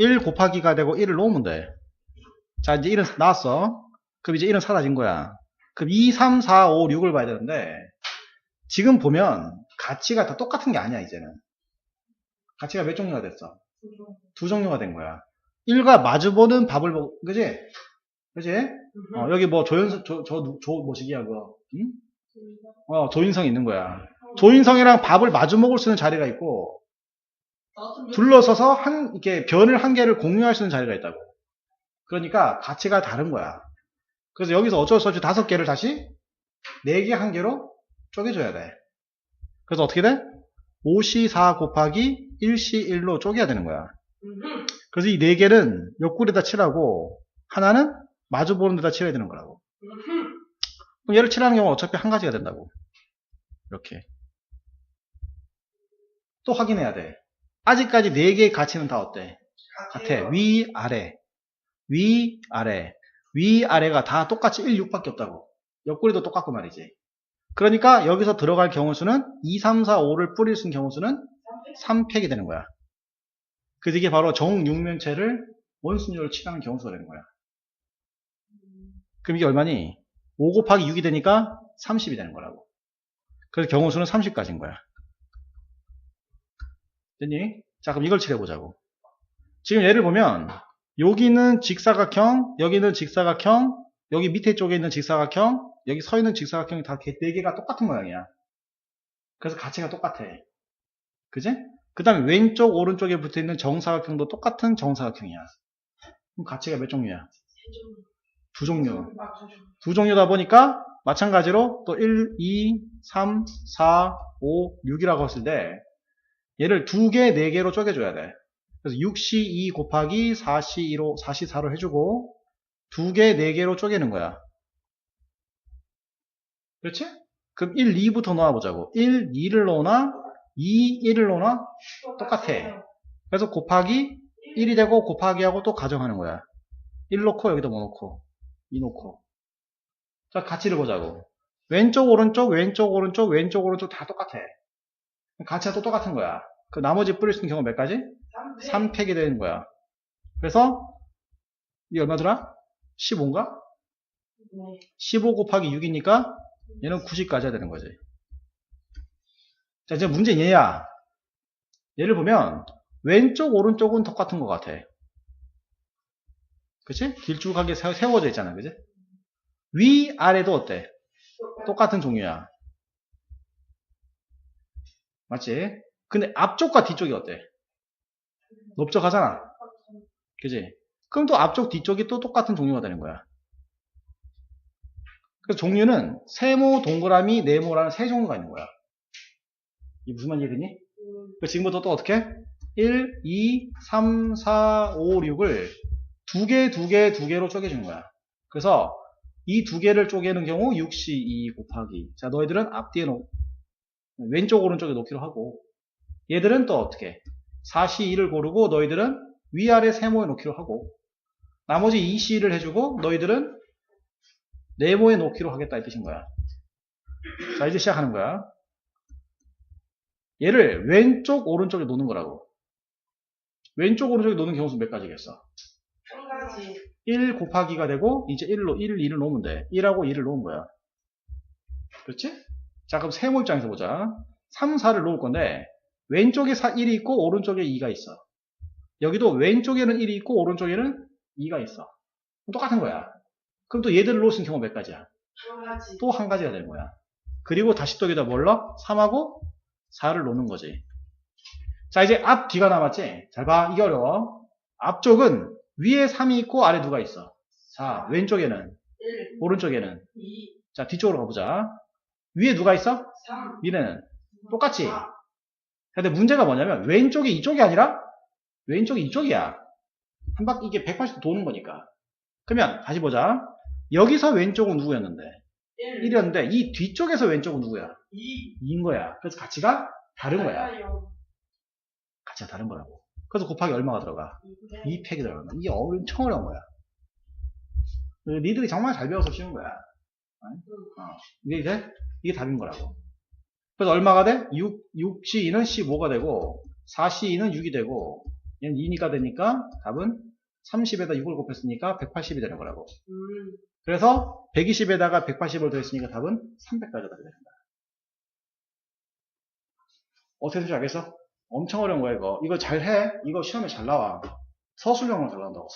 1 곱하기가 되고 1을 놓으면 돼. 자, 이제 1은 나왔어. 그럼 이제 1은 사라진 거야. 그럼 2, 3, 4, 5, 6을 봐야 되는데, 지금 보면 가치가 다 똑같은 게 아니야, 이제는. 가치가 몇 종류가 됐어? 두 종류가 된 거야. 1과 마주보는 밥을 먹, 그지? 그지? 어, 여기 뭐 조연서, 조, 저, 누- 조, 뭐시기야, 그거. 응? 어, 조인성 있는 거야. 조인성이랑 밥을 마주 먹을 수 있는 자리가 있고, 둘러서서 한, 이렇게 변을 한 개를 공유할 수 있는 자리가 있다고. 그러니까 가치가 다른 거야. 그래서 여기서 어쩔 수 없이 다섯 개를 다시 네 개 한 개로 쪼개줘야 돼. 그래서 어떻게 돼? 5시 4 곱하기 1시 1로 쪼개야 되는 거야. 그래서 이 네 개는 옆구리에다 칠하고 하나는 마주 보는 데다 칠해야 되는 거라고. 그럼 얘를 칠하는 경우는 어차피 한 가지가 된다고. 이렇게. 또 확인해야 돼. 아직까지 네 개의 가치는 다 어때? 같아. 위, 아래. 위, 아래. 위, 아래가 다 똑같이 1, 6밖에 없다고. 옆구리도 똑같고 말이지. 그러니까 여기서 들어갈 경우 수는 2, 3, 4, 5를 뿌릴 수 있는 경우 수는 3팩이 되는 거야. 그래서 이게 바로 정육면체를 원순위로 칠하는 경우 수가 되는 거야. 그럼 이게 얼마니? 5 곱하기 6이 되니까 30이 되는 거라고. 그래서 경우 수는 30까지인 거야. 됐니? 자, 그럼 이걸 칠해보자고. 지금 예를 보면, 여기는 직사각형, 여기는 직사각형, 여기 밑에 쪽에 있는 직사각형, 여기 서 있는 직사각형이 다 네 개가 똑같은 모양이야. 그래서 가치가 똑같아. 그지? 그 다음에 왼쪽, 오른쪽에 붙어 있는 정사각형도 똑같은 정사각형이야. 그럼 가치가 몇 종류야? 두 종류. 두 종류다 보니까 마찬가지로 또 1, 2, 3, 4, 5, 6이라고 했을 때 얘를 두 개, 네 개로 쪼개줘야 돼. 그래서 6시 2 곱하기 4시 2로 4시 4로 해주고 두 개, 네 개로 쪼개는 거야. 그렇지? 그럼 1, 2부터 넣어보자고. 1, 2를 넣으나 2, 1을 넣으나 똑같아. 그래서 곱하기 1이 되고 곱하기 하고 또 가정하는 거야. 1 놓고 여기다 뭐 놓고 2 놓고 자 가치를 보자고. 왼쪽 오른쪽 왼쪽 오른쪽 왼쪽 오른쪽 다 똑같아. 가치가 또 똑같은 거야. 그 나머지 뿌릴 수 있는 경우 몇 가지? 3팩이 되는 거야. 그래서 이게 얼마더라? 15인가? 15 곱하기 6이니까 얘는 90까지 해야 되는 거지. 자, 이제 문제 얘야. 얘를 보면 왼쪽 오른쪽은 똑같은 것 같아. 그치? 길쭉하게 세- 세워져 있잖아. 그치? 위, 아래도 어때? 똑같은 종류야. 맞지? 근데 앞쪽과 뒤쪽이 어때? 넓적하잖아. 그지? 그럼 또 앞쪽, 뒤쪽이 또 똑같은 종류가 되는 거야. 그래서 종류는 세모, 동그라미, 네모라는 세 종류가 있는 거야. 이게 무슨 말인지 되니? 그 지금부터 또 어떻게? 1, 2, 3, 4, 5, 6을 두 개, 두 개, 두 개로 쪼개주는 거야. 그래서 이 두 개를 쪼개는 경우 6시 2 곱하기. 자, 너희들은 앞뒤에 놓, 왼쪽, 오른쪽에 놓기로 하고, 얘들은 또 어떻게? 4시 2를 고르고, 너희들은 위아래 세모에 놓기로 하고, 나머지 2시를 해주고, 너희들은 네모에 놓기로 하겠다 이 뜻인 거야. 자, 이제 시작하는 거야. 얘를 왼쪽, 오른쪽에 놓는 거라고. 왼쪽, 오른쪽에 놓는 경우 수 몇 가지겠어? 1 곱하기가 되고 이제 1로 1, 2를 놓으면 돼. 1하고 2를 놓은 거야. 그렇지? 자 그럼 세모 입장에서 보자. 3, 4를 놓을 건데 왼쪽에 4, 1이 있고 오른쪽에 2가 있어. 여기도 왼쪽에는 1이 있고 오른쪽에는 2가 있어. 똑같은 거야. 그럼 또 얘들을 놓을 수 있는 경우가 몇 가지야? 또한 가지가 되는 거야. 그리고 다시 또 여기다 뭘 넣어? 3하고 4를 놓는 거지. 자 이제 앞 뒤가 남았지? 잘 봐. 이게 어려워. 앞쪽은 위에 3이 있고 아래 누가 있어? 자, 왼쪽에는, 오른쪽에는. 자, 뒤쪽으로 가보자. 위에 누가 있어? 위에는. 똑같지? 근데 문제가 뭐냐면, 왼쪽이 이쪽이 아니라, 왼쪽이 이쪽이야. 한 바퀴, 이게 180도 도는 거니까. 그러면, 다시 보자. 여기서 왼쪽은 누구였는데? 1 이었는데, 이 뒤쪽에서 왼쪽은 누구야? 2인 거야. 그래서 가치가 다른 거야. 가치가 다른 거라고. 그래서 곱하기 얼마가 들어가? 2 팩이 들어가는 거야. 이게 엄청 어려운 거야. 그 니들이 정말 잘 배워서 쉬운 거야. 어. 이게 이제, 이게 답인 거라고. 그래서 얼마가 돼? 6, 6시 2는 15가 되고, 4시 2는 6이 되고, 얘는 2니까 되니까 답은 30에다 6을 곱했으니까 180이 되는 거라고. 음. 그래서 120에다가 180을 더했으니까 답은 300까지 답이 되는 거야. 어떻게 될지 알겠어? 엄청 어려운 거야 이거. 이거 잘 해. 이거 시험에 잘 나와. 서술형으로 잘 나온다고.